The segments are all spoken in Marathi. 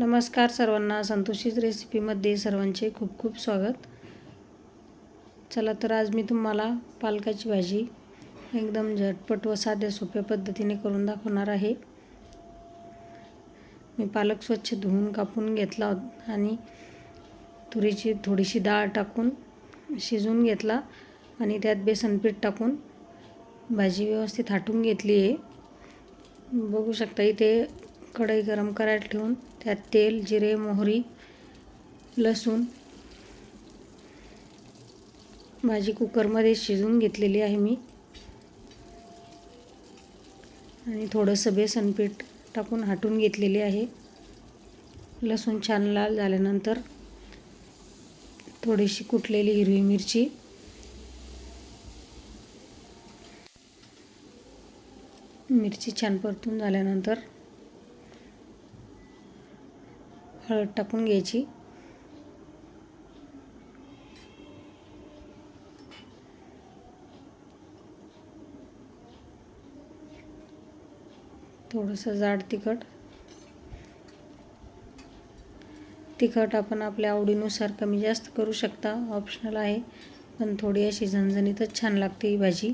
नमस्कार सर्वांना संतोषीच रेसिपीमध्ये सर्वांचे खूप खूप स्वागत. चला तर आज मी तुम्हाला पालकाची भाजी एकदम झटपट व साध्या सोप्या पद्धतीने करून दाखवणार आहे. मी पालक स्वच्छ धुवून कापून घेतला आणि तुरीची थोडीशी डाळ टाकून शिजवून घेतला आणि त्यात बेसनपीठ टाकून भाजी व्यवस्थित हाटून घेतली आहे. बघू शकता इथे कढई गरम करायला ठेवून त्यात तेल जिरे मोहरी लसूण भाजी कुकरमध्ये शिजवून घेतलेली आहे मी. आणि थोडंसं बेसन पीठ टाकून हाटून घेतलेली आहे. लसूण छान लाल झाल्यानंतर थोडीशी कुटलेली हिरवी मिरची. मिरची छान परतून झाल्यानंतर हळद टाकून घ्यायची. थोडंसं जाड तिखट. तिखट आपण आपल्या आवडीनुसार कमी जास्त करू शकता. ऑप्शनल आहे पण थोडी अशी झणझणीतच छान लागते ही भाजी.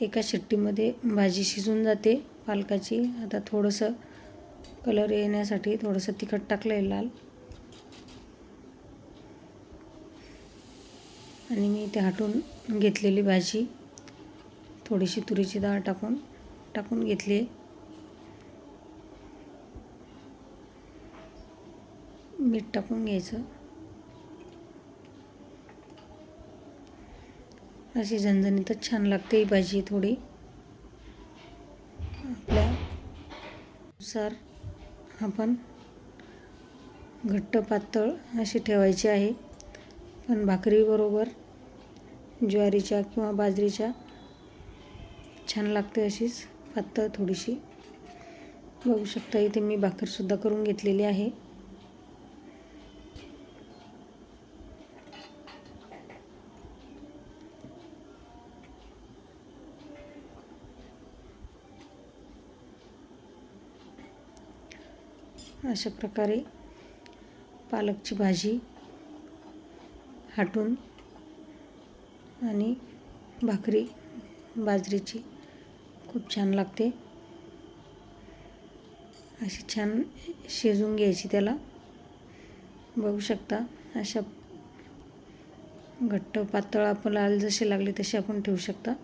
एका शिट्टीमध्ये भाजी शिजून जाते. पालकाची. आता थोडंसं कलर येण्यासाठी थोडंसं तिखट टाकलं आहे लाल. आणि मी ते हाटून घेतलेली भाजी. थोडीशी तुरीची डाळ टाकून टाकून घेतली. आहे मीठ टाकून घ्यायचं. अशी झणझणीतच छान लागते ही भाजी थोडी. आपल्यानुसार आपण घट्ट पातळ अशी ठेवायची आहे. पण भाकरीबरोबर ज्वारीच्या किंवा बाजरीच्या छान लागते अशीच पातळ थोडीशी. बघू शकता इथे मी भाकरसुद्धा करून घेतलेली आहे. अशा प्रकारे पालकची भाजी हाटून आणि भाकरी बाजरीची खूप छान लागते. अशी छान शिजून घ्यायची त्याला. बघू शकता अशा घट्ट पातळ आपल्याला जसे लागले तसे आपण ठेवू शकता.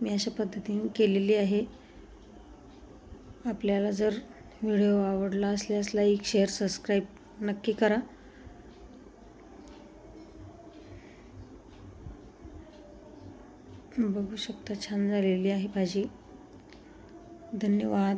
मी अशा पद्धतीने केलेली आहे. आपल्याला जर व्हिडिओ आवडला असल्यास लाईक शेअर सबस्क्राईब नक्की करा. बघू शकता छान झालेली आहे भाजी. धन्यवाद.